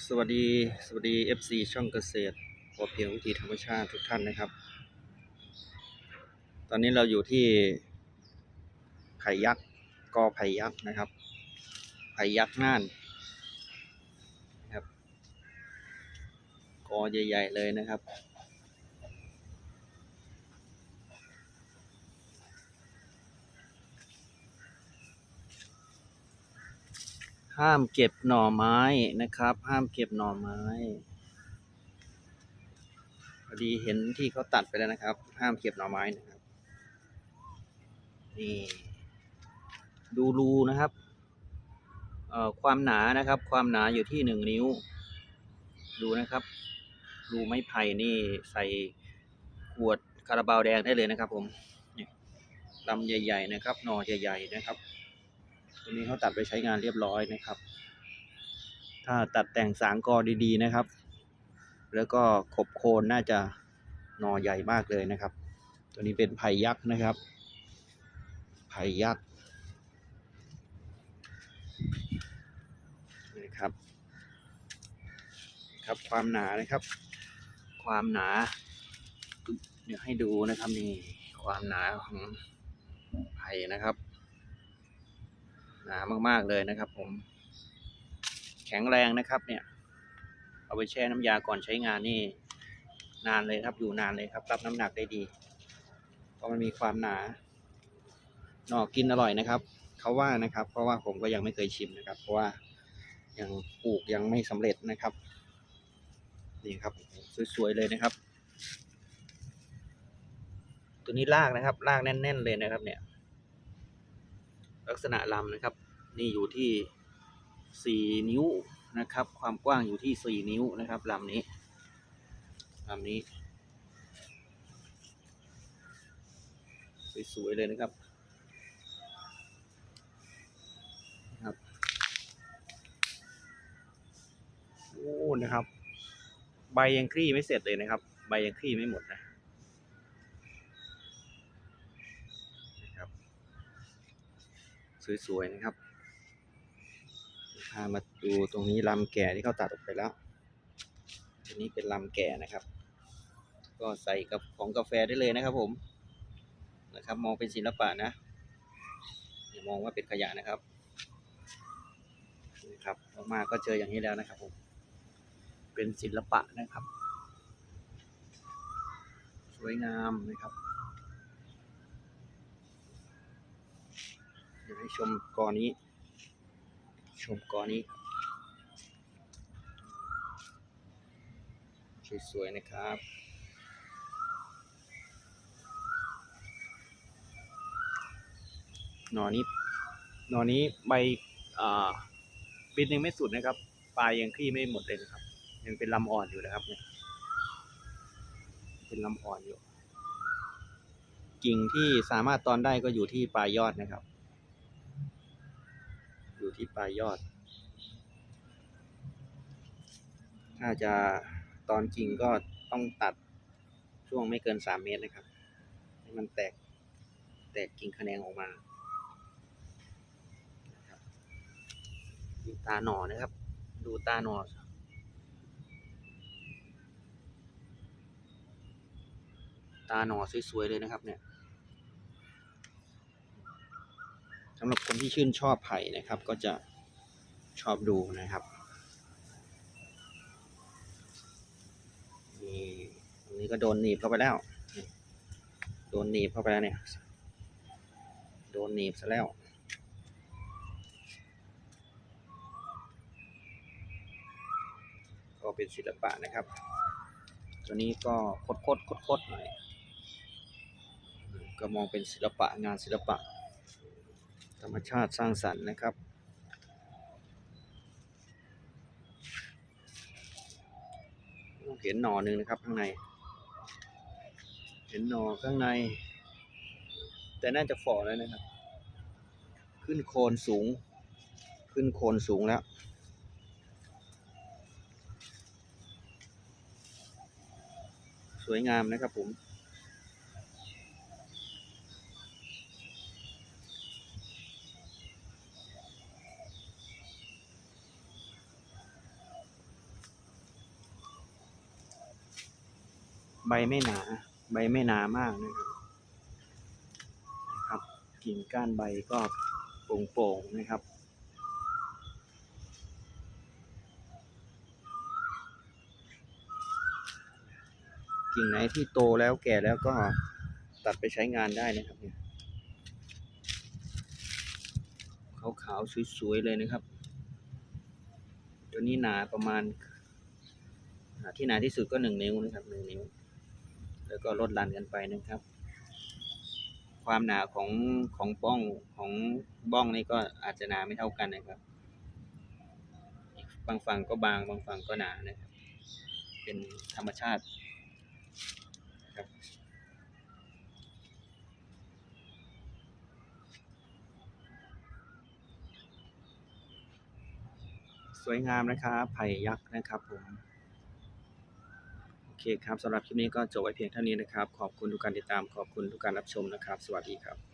สวัสดีสวัสดี FC ช่องเกษตรพอเพียงวิถีธรรมชาติทุกท่านนะครับ ตอนนี้เราอยู่ที่ไผ่ยักษ์กอไผ่ยักษ์นะครับไผ่ยักษ์น่านนะครับกอใหญ่ ๆ เลยนะครับ ห้ามเก็บหน่อไม้นะครับ ห้ามเก็บหน่อไม้พอดีเห็นที่เขาตัดไปแล้วนะครับ ห้ามเก็บหน่อไม้นะครับนี่ดูรูนะครับเอ่อความหนานะครับ ความหนาอยู่ที่หนึ่งนิ้ว ดูนะครับรูไม้ไผ่นี่ใส่ขวดคาราบาวแดงได้เลยนะครับ ผมนี่ลำใหญ่ ๆ นะครับหน่อใหญ่ ๆ นะครับ ตัวนี้เขาตัดไปใช้งานเรียบร้อยนะครับ ถ้าตัดแต่งสางกอดีๆนะครับ แล้วก็ขบโคนน่าจะนอใหญ่มากเลยนะครับ ตัวนี้เป็นไผ่ยักษ์นะครับ ไผ่ยักษ์นะครับ ครับความหนานะครับ ความหนา เดี๋ยวให้ดูนะครับนี่ความหนาของไผ่นะครับ นามากๆเลยนะครับ ผม แข็งแรงนะครับ เนี่ย เอาไปแช่น้ำยาก่อนใช้งานนี่ นานเลยครับอยู่นานเลยครับ รับน้ำหนักได้ดีเพราะมันมีความหนาหน่อกินอร่อยนะครับเขาว่านะครับ เพราะว่าผมก็ยังไม่เคยชิมนะครับ เพราะว่ายังปลูกยังไม่สำเร็จนะครับนี่ครับสวยๆเลยนะครับ ตัวนี้รากนะครับรากแน่น ๆ เลยนะครับเนี่ย ลักษณะลำนะครับ นี่อยู่ที่สี่นิ้วนะครับ ความกว้างอยู่ที่สี่นิ้วนะครับลำนี้ลำนี้ สวยๆเลยนะครับครับโอ้นะครับ ใบยังคลี่ไม่เสร็จเลยนะครับ ใบยังคลี่ไม่หมดนะนะครับ สวยๆนะครับพามาดูตรงนี้ลำแก่ที่เขาตัดออกไปแล้วอันนี้เป็นลำแก่นะครับ ก็ใส่กับของกาแฟได้เลยนะครับผมนะครับ มองเป็นศิลปะนะอย่ามองว่าเป็นขยะนะครับนี่ครับออกมาก็เจออย่างนี้แล้วนะครับผมเป็นศิลปะนะครับ สวยงามนะครับ เดี๋ยว ให้ชมกอนี้ ชมกอนี้ สวยๆนะครับหนอนี้หนอนี้ใบอ่าปิดยังไม่สุดนะครับ ปลายยังคลี่ไม่หมดเลยนะครับ ยังเป็นลำอ่อนอยู่นะครับเนี่ยเป็นลำอ่อนอยู่ กิ่งที่สามารถตอนได้ก็อยู่ที่ปลายยอดนะครับ อยู่ที่ปลายยอด ถ้าจะตอนกิ่งก็ต้องตัดช่วงไม่เกินสามเมตรนะครับ ให้มันแตกแตกกิ่งแขนงออกมาดูตาหน่อนะครับ ดูตาหน่อตาหน่อสวยๆเลยนะครับเนี่ย สำหรับคนที่ชื่นชอบไผ่นะครับ ก็จะชอบดูนะครับนี่ตรงนี้ก็โดนหนีบเข้าไปแล้ว โดนหนีบเข้าไปแล้วเนี่ย โดนหนีบซะแล้วก็เป็นศิลปะนะครับ ตัวนี้ก็คดคดคดคดๆหน่อย ก็มองเป็นศิลปะงานศิลปะ ธรรมชาติสร้างสรรค์นะครับ เห็นหน่อหนึ่งนะครับข้างใน เห็นหน่อข้างใน แต่น่าจะฝ่อแล้วนะครับ ขึ้นโคนสูง ขึ้นโคนสูงแล้วสวยงามนะครับผม บไม่หนา ใบไม่หนามากนะครับนะครับ กิ่งก้านใบก็โป่งๆนะครับกิ่งไหนที่โตแล้วแก่แล้วก็ตัดไปใช้งานได้นะครับเนี่ยขาวๆสวยๆเลยนะครับ ตัวนี้หนาประมาณที่หนาที่สุดก็หนึ่งนิ้วนะครับหนึ่งนิ้ว แล้วก็ลดหลั่นกันไปนะครับ ความหนาของของบ้องของบ้องนี่ก็อาจจะหนาไม่เท่ากันนะครับ บางฝั่งก็บางบางฝั่งก็หนานะครับ เป็นธรรมชาติครับสวยงามนะครับไผ่ยักษ์นะครับผม เคครับสำหรับคลิปนี้ก็จบไว้เพียงเท่านี้นะครับ ขอบคุณทุกการติดตาม ขอบคุณทุกการรับชมนะครับ สวัสดีครับ